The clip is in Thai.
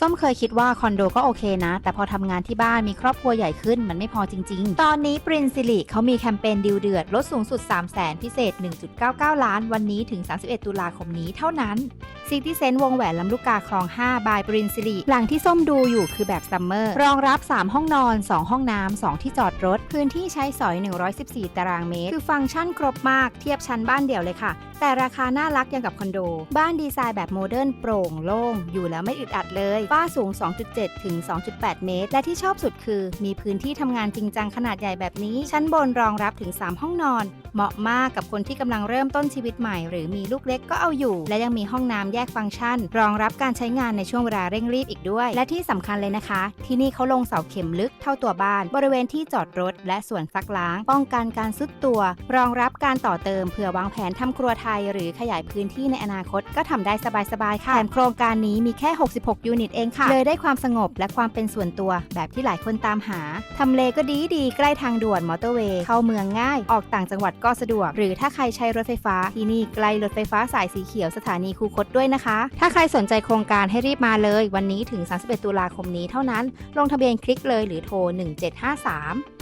ส้มเคยคิดว่าคอนโดก็โอเคนะ แต่พอทำงานที่บ้านมีครอบครัวใหญ่ขึ้นมันไม่พอจริง ๆ ตอนนี้ปรินซิลิเขามีแคมเปญดิวเดือด ลดสูงสุด 3 0 0 0 0 0 พิเศษ 1.99 ล้าน วันนี้ถึง 31 ตุลาคมนี้เท่านั้น ซิตี้เซนต์วงแหวนลำลูกกาคลอง 5 บายปรินซิลิหลังที่ส้มดูอยู่คือแบบซัมเมอร์รองรับ 3 ห้องนอน 2 ห้องน้ำ 2 ที่จอดรถ พื้นที่ใช้สอย 114 ตารางเมตร คือฟังก์ชันครบมากเทียบชั้นบ้านเดี่ยวเลยค่ะ แต่ราคาน่ารักยังกับคอนโด บ้านดีไซน์แบบโมเดิร์นโปร่งโล่ง อยู่แล้วไม่อึดอัดเลยฝ้าสูง 2.7 ถึง 2.8 เมตร และที่ชอบสุดคือ มีพื้นที่ทำงานจริงจังขนาดใหญ่แบบนี้ ชั้นบนรองรับถึง 3 ห้องนอน เหมาะมากกับคนที่กำลังเริ่มต้นชีวิตใหม่ หรือมีลูกเล็กก็เอาอยู่ และยังมีห้องน้ำยกฟังก์ชัน รองรับการใช้งานในช่วงเวลาเร่งรีบอีกด้วย และที่สำคัญเลยนะคะ ที่นี่เขาลงเสาเข็มลึกเท่าตัวบ้าน บริเวณที่จอดรถ และส่วนซักล้าง ป้องกันการซุดตัว รองรับการต่อเติมเผื่อวางแผนทำครัวไทย หรือขยายพื้นที่ในอนาคตก็ทำได้สบายๆค่ะแถมโครงการนี้มีแค่ 66 ยูนิตเองค่ะเลยได้ความสงบและความเป็นส่วนตัว แบบที่หลายคนตามหาทำเลก็ดีดีๆใกล้ทางด่วนมอเตอร์เวย์เข้าเมืองง่ายออกต่างจังหวัดก็สะดวก หรือถ้าใครใช้รถไฟฟ้าที่นี่ใกล้รถไฟฟ้าสายสีเขียวสถานีคูคตด้วยนะคะ ถ้าใครสนใจโครงการให้รีบมาเลย วันนี้ถึง 31 ตุลาคมนี้เท่านั้น ลงทะเบียนคลิกเลยหรือโทร 1753